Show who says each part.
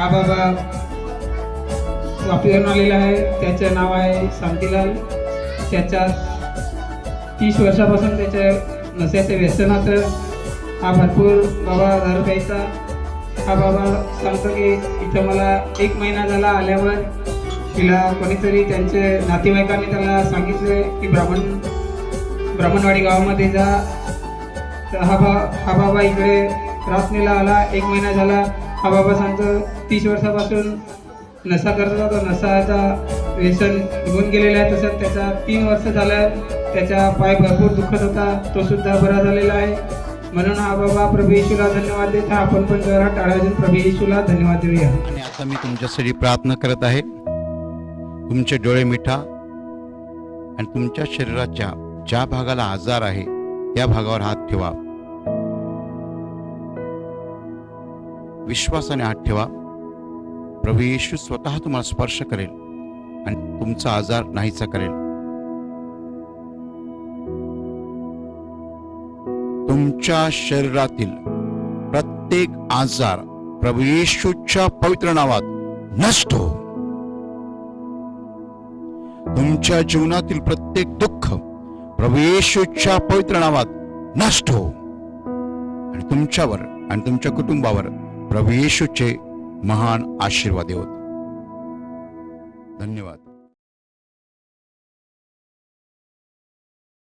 Speaker 1: हा बाबा वापरून आलेला आहे त्याचं नाव आहे शांतीलाल त्याच्या तीस वर्षापासून त्याच्या नशेच्या व्यसनाचं हा भरपूर बाबा दारू प्यायचा हा बाबा सांगतो की इथं मला एक महिना झाला आल्यावर तिला कोणीतरी त्यांचे नातेवाईकांनी त्याला सांगितले की ब्राह्मण ब्राह्मणवाडी गावामध्ये जा. तर हा बा हा बाबा इकडे रात्रीला आला एक महिना झाला. हा बाबा सांगतो तीस वर्षापासून नसा करत होता नसाचा व्यसन निघून गेलेला आहे तसंच त्याचा तीन वर्ष झाल्या त्याचा पाय भरपूर दुखत होता तो सुद्धा बरा झालेला आहे. म्हणून हा बाबा प्रभू येशूला धन्यवाद देत हा आपण पण जरा टाळाजून प्रभू येशूला धन्यवाद देऊया.
Speaker 2: आणि आता मी तुमच्यासाठी प्रार्थना करत आहे. तुमचे डोळे मिठा आणि तुमच्या शरीराच्या ज्या भागाला आजार आहे त्या भागावर हात ठेवा. विश्वासाने हात ठेवा. प्रभू येशू स्वतः तुम्हाला स्पर्श करेल आणि तुमचा आजार नाहीसा करेल. तुमच्या शरीरातील प्रत्येक आजार प्रभू येशूच्या पवित्र नावात नष्ट हो तुमच्या जीवनातील प्रत्येक दुःख प्रभू येशूच्या पवित्र नावात नष्ट हो आणि तुमच्यावर आणि तुमच्या कुटुंबावर प्रभू येशूचे महान आशीर्वाद होत धन्यवाद.